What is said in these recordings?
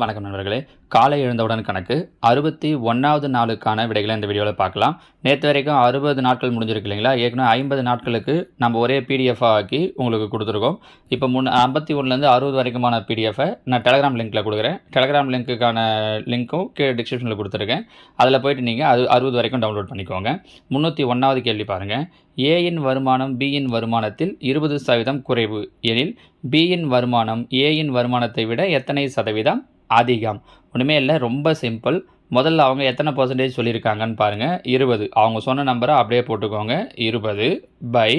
வணக்கம் நண்பர்களே. காலை எழுந்தவுடன் கணக்கு அறுபத்தி ஒன்றாவது நாளுக்கான விடைகளை இந்த வீடியோவில் பார்க்கலாம். நேற்று வரைக்கும் அறுபது நாட்கள் முடிஞ்சிருக்கு இல்லைங்களா? ஏற்கனவே ஐம்பது நாட்களுக்கு நம்ம ஒரே பிடிஎஃபாக ஆக்கி உங்களுக்கு கொடுத்துருக்கோம். இப்போ முன் ஐம்பத்தி ஒன்றுலேருந்து அறுபது வரைக்குமான பிடிஎஃபை நான் டெலகிராம் லிங்க்கில் கொடுக்குறேன். டெலகிராம் லிங்க்குக்கான லிங்க்கும் கீழே டிஸ்கிரிப்ஷனில் கொடுத்துருக்கேன். அதில் போயிட்டு நீங்கள் அது அறுபது வரைக்கும் டவுன்லோட் பண்ணிக்கோங்க. முந்நூற்றி ஒன்றாவது கேள்வி பாருங்கள் ஏயின் வருமானம் பியின் வருமானத்தில் இருபது சதவீதம் குறைவு எனில் பியின் வருமானம் ஏயின் வருமானத்தை விட எத்தனை சதவீதம் அதிகம்? ஒன்றுமே இல்லை ரொம்ப சிம்பிள் முதல்ல அவங்க எத்தனை பர்சன்டேஜ் சொல்லியிருக்காங்கன்னு பாருங்கள் இருபது. அவங்க சொன்ன நம்பரை அப்படியே போட்டுக்கோங்க. இருபது பை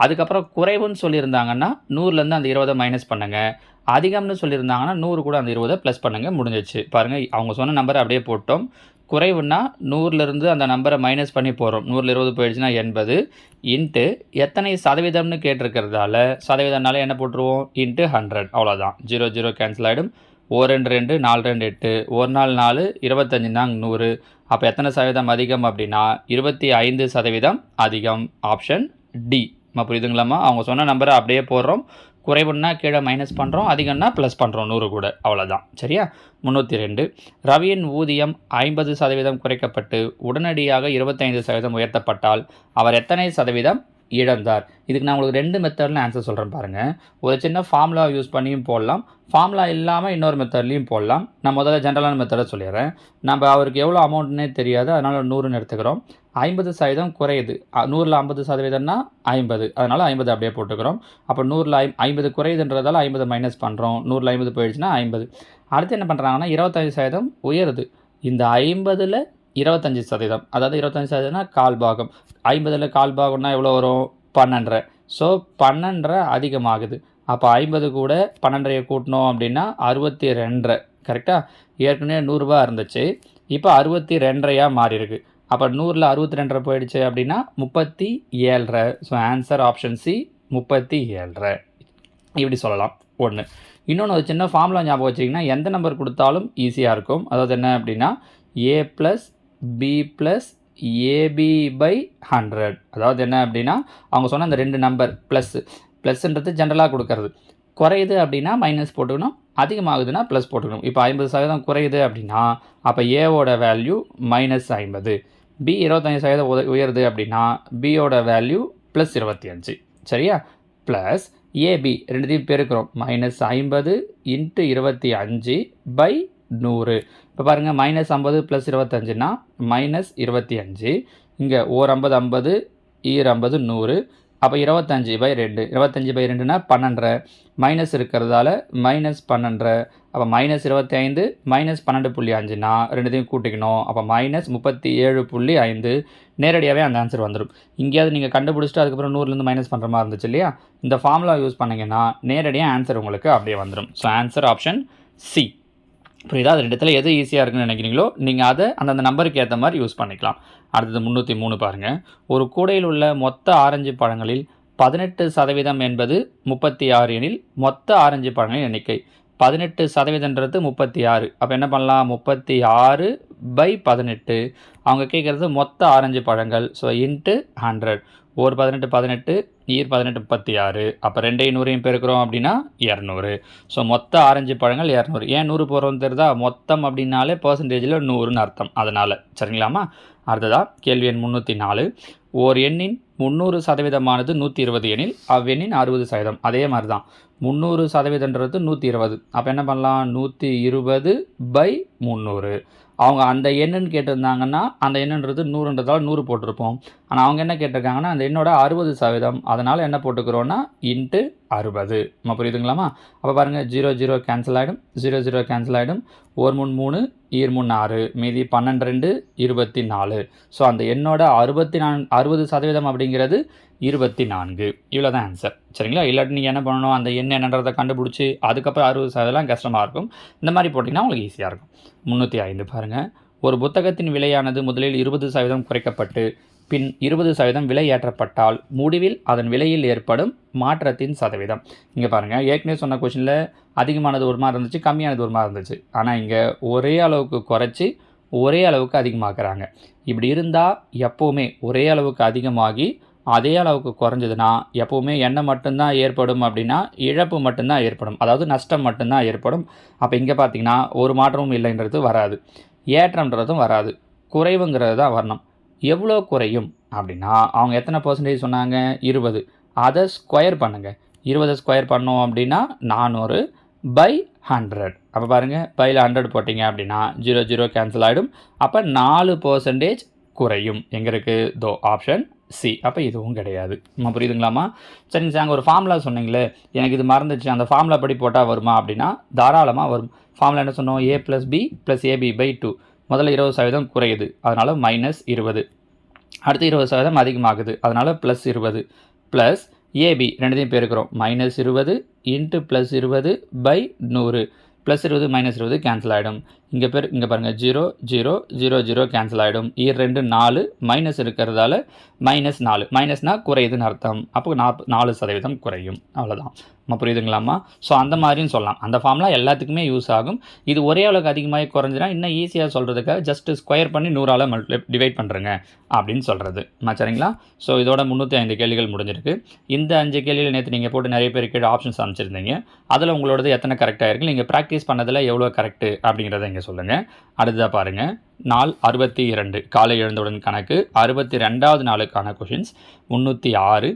அதுக்கப்புறம் குறைவுன்னு சொல்லியிருந்தாங்கன்னா நூறுலேருந்து அந்த இருபதை மைனஸ் பண்ணுங்கள் அதிகம்னு சொல்லியிருந்தாங்கன்னா நூறு கூட அந்த இருபதை ப்ளஸ் பண்ணுங்கள் முடிஞ்சிச்சு. பாருங்கள் அவங்க சொன்ன நம்பரை அப்படியே போட்டோம். குறைவுன்னா நூறுலேருந்து அந்த நம்பரை மைனஸ் பண்ணி போகிறோம் நூறில் இருபது போயிடுச்சுன்னா எண்பது. இன்ட்டு எத்தனை சதவீதம்னு கேட்டிருக்கிறதால சதவீதம்னால என்ன போட்டுருவோம்? இன்ட்டு ஹண்ட்ரட் அவ்வளோதான் ஜீரோ ஜீரோ கேன்சல் ஆகிடும் ஓ ரெண்டு ரெண்டு நாலு ரெண்டு எட்டு ஒரு நாள் நாலு இருபத்தஞ்சு தாங்க நூறு. அப்போ எத்தனை சதவீதம் அதிகம் அப்படின்னா இருபத்தி ஐந்து சதவீதம் அதிகம். ஆப்ஷன் டி நம்ம புரியுதுங்களாம்மா? அவங்க சொன்ன நம்பரை அப்படியே போடுறோம். குறைவுன்னா கீழே மைனஸ் பண்ணுறோம் அதிகம்னா ப்ளஸ் பண்ணுறோம் நூறு கூட. அவ்வளோதான் சரியா? முந்நூற்றி ரெண்டு. ரவியின் ஊதியம் ஐம்பது சதவீதம் குறைக்கப்பட்டு உடனடியாக இருபத்தைந்து சதவீதம் உயர்த்தப்பட்டால் அவர் எத்தனை சதவீதம்? இழந்தார். இதுக்கு நான் உங்களுக்கு ரெண்டு மெத்தடில் ஆன்சர் சொல்கிறேன் பாருங்கள் ஒரு சின்ன ஃபார்முலா யூஸ் பண்ணியும் போடலாம். ஃபார்முலா இல்லாமல் இன்னொரு மெத்தட்லையும் போடலாம். நான் முதல்ல ஜென்ரலான மெத்தடை சொல்லிடுறேன். நம்ம அவருக்கு எவ்வளோ அமௌண்ட்னே தெரியாது. அதனால் நூறுன்னு எடுத்துக்கிறோம். ஐம்பது சதவீதம் குறையுது. நூறில் ஐம்பது சதவீதம்னா ஐம்பது. அதனால் ஐம்பது அப்படியே போட்டுக்கிறோம். அப்போ நூறில் ஐ ஐம்பது குறையுதுன்றதால ஐம்பது மைனஸ் பண்ணுறோம் நூறில் ஐம்பது போயிடுச்சுன்னா ஐம்பது. அடுத்து என்ன பண்ணுறாங்கன்னா இருபத்தஞ்சு சதவீதம் உயருது. இந்த ஐம்பதில் இருபத்தஞ்சி சதவீதம். அதாவது இருபத்தஞ்சி சதவீதம்னா கால் பாகம். ஐம்பதில் கால் பாகம்னா எவ்வளோ வரும்? பன்னெண்டரை. ஸோ பன்னெண்டரை அதிகமாகுது. அப்போ ஐம்பது கூட பன்னெண்டரையை கூட்டினோம் அப்படின்னா அறுபத்தி ரெண்டரை கரெக்டாக ஏற்கனவே நூறுரூபா இருந்துச்சு. இப்போ அறுபத்தி ரெண்டரையாக மாறியிருக்கு. அப்போ நூறில் அறுபத்தி ரெண்டரை போயிடுச்சு அப்படின்னா முப்பத்தி ஏழரை. ஸோ ஆன்சர் ஆப்ஷன் சி முப்பத்தி ஏழரை. இப்படி சொல்லலாம். ஒன்று இன்னொன்று ஒரு சின்ன ஃபார்முலா ஞாபகம் வச்சிங்கன்னா எந்த நம்பர் கொடுத்தாலும் ஈஸியாக இருக்கும். அதாவது என்ன அப்படின்னா A plus B plus AB by hundred அதாவது என்ன அப்படின்னா அவங்க சொன்ன அந்த ரெண்டு நம்பர் ப்ளஸ் ப்ளஸ்ன்றது ஜென்ரலாக கொடுக்கறது. குறையுது அப்படின்னா மைனஸ் போட்டுக்கணும். அதிகமாகுதுன்னா ப்ளஸ் போட்டுக்கணும். இப்போ ஐம்பது சதவீதம் குறையுது அப்படின்னா அப்போ ஏவோட வேல்யூ மைனஸ் ஐம்பது. பி இருபத்தஞ்சி சதவீதம் உத- உயருது அப்படின்னா பியோட வேல்யூ ப்ளஸ் இருபத்தி அஞ்சு சரியா? ப்ளஸ் ஏபி ரெண்டுத்தையும் பெருக்கிறோம். மைனஸ் ஐம்பது இன்ட்டு இருபத்தி அஞ்சு பை நூறு. இப்போ பாருங்கள் மைனஸ் ஐம்பது ப்ளஸ் இருபத்தஞ்சுனா மைனஸ் இருபத்தி அஞ்சு. இங்கே ஓர் ஐம்பது ஐம்பது ஈர் ஐம்பது நூறு. அப்போ இருபத்தஞ்சி பை ரெண்டு. இருபத்தஞ்சி பை ரெண்டுனா பன்னெண்டரை. மைனஸ் இருக்கிறதால மைனஸ் பன்னெண்டரை. அப்போ மைனஸ் இருபத்தி ஐந்து மைனஸ் பன்னெண்டு புள்ளி அஞ்சுனா ரெண்டுத்தையும் கூட்டிக்கணும். அப்போ மைனஸ் முப்பத்தி ஏழு புள்ளி ஐந்து. நேரடியாகவே அந்த ஆன்சர் வந்துடும் இங்கேயாவது நீங்கள் கண்டுபிடிச்சிட்டு அதுக்கப்புறம் நூறுலேருந்து மைனஸ் பண்ணுற மாதிரி இருந்துச்சு இல்லையா? இந்த ஃபார்முலா யூஸ் பண்ணீங்கன்னா நேரடியாக ஆன்சர் உங்களுக்கு அப்படியே வந்துடும் ஸோ ஆன்சர் ஆப்ஷன் சி புரியுதா? அது இடத்துல எது ஈஸியாக இருக்குன்னு நினைக்கிறீங்களோ நீங்கள் அதை அந்தந்த நம்பருக்கு ஏற்ற மாதிரி யூஸ் பண்ணிக்கலாம். அடுத்தது முந்நூற்றி மூணு பாருங்கள் ஒரு கூடையில் உள்ள மொத்த ஆரஞ்சு பழங்களில் பதினெட்டு சதவீதம் என்பது முப்பத்தி ஆறு எனில் மொத்த ஆரஞ்சு பழங்களின் எண்ணிக்கை. பதினெட்டு சதவீதன்றது முப்பத்தி ஆறு. அப்போ என்ன பண்ணலாம்? முப்பத்தி ஆறு பை பதினெட்டு. அவங்க கேட்குறது மொத்த ஆரஞ்சு பழங்கள். ஸோ இன்ட்டு ஹண்ட்ரட் ஒரு பதினெட்டு பதினெட்டு நீர் பதினெட்டு முப்பத்தி ஆறு. அப்போ ரெண்டையும் நூறையும் பெருக்கிறோம் அப்படின்னா இரநூறு. ஸோ மொத்த ஆரஞ்சு பழங்கள் இரநூறு. ஏன் நூறு போகிறோம் தெரிதா மொத்தம் அப்படின்னாலே பர்சன்டேஜில் நூறுன்னு அர்த்தம். அதனால். சரிங்களாமா அடுத்ததாக கேள்வி எண் முந்நூற்றி நாலு. ஓர் எண்ணின் முந்நூறு சதவீதமானது நூற்றி இருபது எனில் அவ்வெண்ணின் அறுபது சதவீதம். அதே மாதிரி தான் முந்நூறு சதவீதன்றது நூற்றி இருபது. அப்போ என்ன பண்ணலாம்? நூற்றி இருபது பை முந்நூறு. அவங்க அந்த எண்ணுன்னு கேட்டிருந்தாங்கன்னா அந்த எண்ணுன்றது நூறுன்றதால் நூறு போட்டிருப்போம். ஆனால் அவங்க என்ன கேட்டிருக்காங்கன்னா அந்த எண்ணோட அறுபது சதவீதம். அதனால் என்ன போட்டுக்கிறோன்னா இன்ட்டு அறுபது. நம்ம புரியுதுங்களாமா அப்போ பாருங்கள் ஜீரோ ஜீரோ கேன்சல் ஆகிடும் ஜீரோ ஜீரோ கேன்சல் ஆகிடும் ஒரு முன் மூணு ஈர் மூணு ஆறு. மீதி பன்னெண்டு ரெண்டு இருபத்தி நாலு ஸோ அந்த எண்ணோட அறுபத்தி நான் அறுபது சதவீதம் அப்படிங்கிறது இருபத்தி நான்கு இவ்வளோ தான் ஆன்சர் சரிங்களா? இல்லாட்டி நீங்கள் என்ன பண்ணணும்? அந்த எண் என்னன்றதை கண்டுபிடிச்சி அதுக்கப்புறம் அறுபது சதவீதம் கஷ்டமாக இருக்கும். இந்த மாதிரி போட்டிங்கன்னா உங்களுக்கு ஈஸியாக இருக்கும். முந்நூற்றி ஐந்து பாருங்கள் ஒரு புத்தகத்தின் விலையானது முதலில் இருபது சதவீதம் குறைக்கப்பட்டு பின் இருபது சதவீதம் விலை ஏற்றப்பட்டால் முடிவில் அதன் விலையில் ஏற்படும் மாற்றத்தின் சதவீதம். இங்கே பாருங்கள் ஏற்கனவே சொன்ன கொஷினில் அதிகமானது ஒரு மாதிரி இருந்துச்சு கம்மியானது ஒரு மாதிரி இருந்துச்சு. ஆனால் இங்கே ஒரே அளவுக்கு குறைச்சி ஒரே அளவுக்கு அதிகமாக்குறாங்க. இப்படி இருந்தால் எப்போவுமே ஒரே அளவுக்கு அதிகமாகி அதே அளவுக்கு குறைஞ்சதுன்னா எப்போவுமே எண்ணெய் மட்டும்தான் ஏற்படும் அப்படின்னா இழப்பு மட்டும்தான் ஏற்படும். அதாவது நஷ்டம் மட்டும்தான் ஏற்படும். அப்போ இங்கே பார்த்தீங்கன்னா ஒரு மாற்றமும் இல்லைன்றது வராது. ஏற்றம்ன்றதும் வராது. குறைவுங்கிறது தான் வரணும். எவ்வளோ குறையும் அப்படின்னா அவங்க எத்தனை பர்சன்டேஜ் சொன்னாங்க? இருபது. அதை ஸ்கொயர் பண்ணுங்கள் இருபதை ஸ்கொயர் பண்ணோம் அப்படின்னா நானூறு பை ஹண்ட்ரட் அப்போ பாருங்கள் பையில் ஹண்ட்ரட் போட்டிங்க அப்படின்னா ஜீரோ ஜீரோ கேன்சல் ஆகிடும் அப்போ நாலு பர்சன்டேஜ் குறையும். எங்கே இருக்குது தோ ஆப்ஷன் சி அப்போ இதுவும் கிடையாது. நம்ம புரியுதுங்களாம்மா? சரிங்க சார் அங்கே ஒரு ஃபார்முலா சொன்னீங்களே. எனக்கு இது மறந்துச்சு அந்த ஃபார்முலா படி போட்டால் வருமா அப்படின்னா தாராளமாக வரும். ஃபார்முலா என்ன சொன்னோம்? A plus B plus AB by two முதல்ல இருபது சதவீதம் குறையுது. அதனால் மைனஸ் இருபது. அடுத்து இருபது சதவீதம் அதிகமாகுது. அதனால் ப்ளஸ் இருபது. ப்ளஸ் ஏபி ரெண்டுத்தையும் பெருக்கிறோம். மைனஸ் இருபது இன்ட்டு ப்ளஸ் இருபது பை நூறு. ப்ளஸ் இருபது மைனஸ் இருபது கேன்சல் ஆகிடும் இங்கே பேர் இங்கே பாருங்கள் zero zero zero zero cancel ஆகிடும் இரு ரெண்டு நாலு மைனஸ் இருக்கிறதால மைனஸ் நாலு. மைனஸ்னால் குறையுதுன்னு அர்த்தம். அப்போ நாற்ப நாலு சதவீதம் குறையும். அவ்வளோதான் நம்ம புரியுதுங்களாம்மா? ஸோ அந்த மாதிரியும் சொல்லலாம். அந்த ஃபார்ம்லாம் எல்லாத்துக்குமே யூஸ் ஆகும். இது ஒரே அளவுக்கு அதிகமாக குறைஞ்சினா இன்னும் ஈஸியாக சொல்கிறதுக்காக ஜஸ்ட் ஸ்கொயர் பண்ணி நூறால் மல்டி டிவைட் பண்ணுறேங்க அப்படின்னு சொல்கிறது சரிங்களா? ஸோ இதோட முந்நூற்றி ஐந்து கேள்விகள் முடிஞ்சிருக்கு. இந்த அஞ்சு கேள்வியில் நேற்று நீங்கள் போட்டு நிறைய பேர் கீழே ஆப்ஷன்ஸ் அமைச்சிருந்தீங்க அதில் உங்களோடது எத்தனை கரெக்டாக இருக்குது நீங்கள் ப்ராக்டிஸ் பண்ணதில் எவ்வளோ கரெக்டு அப்படிங்கிறத இங்கே சொல்லுங்கள் அடுத்ததாக பாருங்கள் நாள் அறுபத்தி இரண்டு. காலை எழுந்தவுடன் கணக்கு. அறுபத்தி ரெண்டாவது நாளுக்கான கொஷின்ஸ் முந்நூற்றி ஆறு.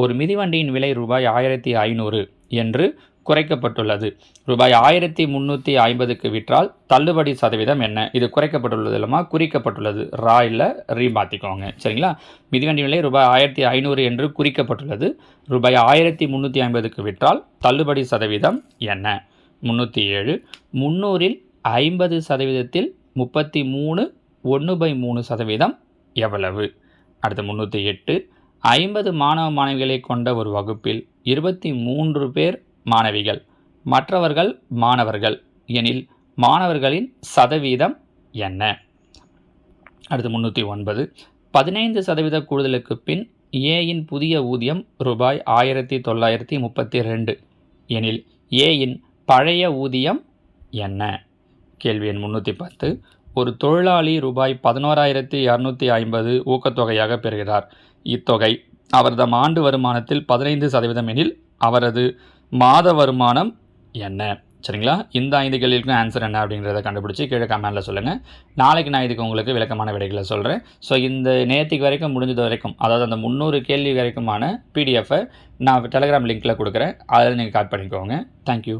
ஒரு மிதிவண்டியின் விலை ரூபாய் ஆயிரத்தி ஐநூறு என்று குறைக்கப்பட்டுள்ளது. ரூபாய் ஆயிரத்தி முந்நூற்றி ஐம்பதுக்கு விற்றால் தள்ளுபடி சதவீதம் என்ன? இது குறைக்கப்பட்டுள்ளது இல்லாமல் குறிக்கப்பட்டுள்ளது. ரா இல்லை ரீ மாற்றிக்கோங்க சரிங்களா? மிதிவண்டி விலை ரூபாய் ஆயிரத்தி ஐநூறு என்று குறிக்கப்பட்டுள்ளது. ரூபாய் ஆயிரத்தி முந்நூற்றி ஐம்பதுக்கு விற்றால் தள்ளுபடி சதவீதம் என்ன? முந்நூற்றி ஏழு. முந்நூறில் ஐம்பது சதவீதத்தில் முப்பத்தி மூணு ஒன்று பை மூணு சதவீதம் எவ்வளவு? அடுத்து முந்நூற்றி எட்டு. ஐம்பது மாணவ மாணவிகளை கொண்ட ஒரு வகுப்பில் இருபத்தி மூன்று பேர் மாணவிகள். மற்றவர்கள் மாணவர்கள். எனில் மாணவர்களின் சதவீதம் என்ன? அடுத்து முந்நூற்றி ஒன்பது. பதினைந்து சதவீத கூடுதலுக்கு பின் ஏயின் புதிய ஊதியம் ரூபாய் ஆயிரத்தி தொள்ளாயிரத்தி முப்பத்தி ரெண்டு. எனில் ஏயின் பழைய ஊதியம் என்ன? கேள்வி எண் முந்நூற்றி பத்து. ஒரு தொழிலாளி ரூபாய் பதினோராயிரத்தி இரநூத்தி ஐம்பது ஊக்கத்தொகையாக பெறுகிறார். இத்தொகை. அவரது ஆண்டு வருமானத்தில் பதினைந்து சதவீதம் எனில் அவரது மாத வருமானம் என்ன? சரிங்களா? இந்த ஐந்து கேள்விக்கும் ஆன்சர் என்ன அப்படிங்கிறத கண்டுபிடிச்சி கீழே கமெண்டில் சொல்லுங்கள் நாளைக்கு நான் இதுக்கு உங்களுக்கு விளக்கமான விடைகளை சொல்கிறேன் ஸோ இந்த நேற்றுக்கு வரைக்கும் முடிஞ்சது வரைக்கும் அதாவது அந்த முந்நூறு கேள்வி வரைக்குமான பிடிஎஃபை நான் டெலிகிராம் லிங்க்கில் கொடுக்குறேன். அதில் நீங்கள் காட் பண்ணிக்கோங்க. தேங்க்யூ